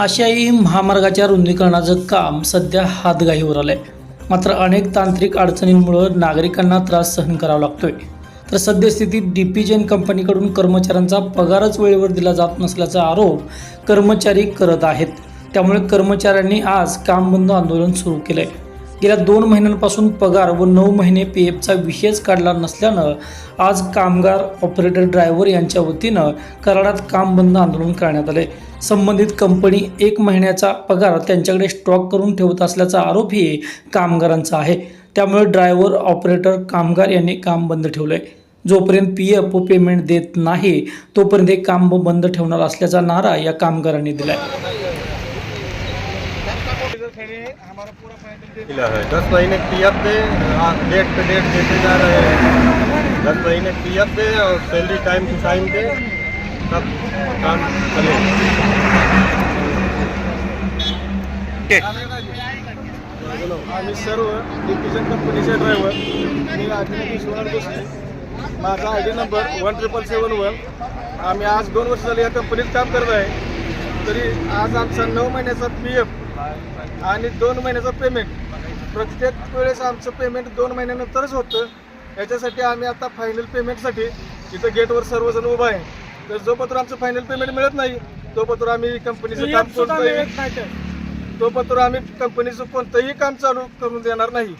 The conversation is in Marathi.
आशियाई महामार्गाच्या रुंदीकरणाचं काम सध्या हातघाईवर आलं आहे मात्र अनेक तांत्रिक अडचणींमुळं नागरिकांना त्रास सहन करावा लागतोय. तर सद्यस्थितीत डी पी डीपीजेन कंपनीकडून कर्मचाऱ्यांचा पगारच वेळेवर दिला जात नसल्याचा आरोप कर्मचारी करत आहेत. त्यामुळे कर्मचाऱ्यांनी आज काम बंद आंदोलन सुरू केलं आहे गेल्या दोन महिन्यांपासून पगार व नऊ महिने पी एफचा विषयच काढला नसल्यानं आज कामगार ऑपरेटर ड्रायव्हर यांच्या वतीनं कराडात काम बंद आंदोलन करण्यात आले संबंधित कंपनी एक महिन्याचा पगार त्यांच्याकडे स्टॉक करून ठेवत असल्याचा आरोपही कामगारांचा आहे. त्यामुळे ड्रायव्हर ऑपरेटर कामगार यांनी काम बंद ठेवलंय. जोपर्यंत पी एफ व पेमेंट देत नाही तोपर्यंत हे काम बंद ठेवणार असल्याचा नारा या कामगारांनी दिला आहे मिला है दस महीने पी एफ दे डेट पे डेट देते जा रहे हैं दस महीने पी एफ दे और सैलरी टाइम टू टाइम दे तब काम चले. आम्ही सर्व डिप्युजन कंपनीचे ड्रायव्हर मी अभिनव विश्वनाथ गोष्टी माझा I D number one triple seven one आम्ही आज दोन वर्ष झाले या कंपनीत काम करत आहे. तरी आज आमचा नऊ महिन्याचा पी एफ आणि दोन महिन्याचं पेमेंट प्रत्येक वेळेस आमचं पेमेंट दोन महिन्यानंतरच होतं. याच्यासाठी आम्ही आता फायनल पेमेंटसाठी इथं गेटवर सर्वजण उभा आहे. तर जोपर्यंत आमचं फायनल पेमेंट मिळत नाही तोपर्यंत आम्ही कंपनीचं काम कोणतंही तोपर्यंत आम्ही कंपनीचं कोणतंही काम चालू करून देणार नाही.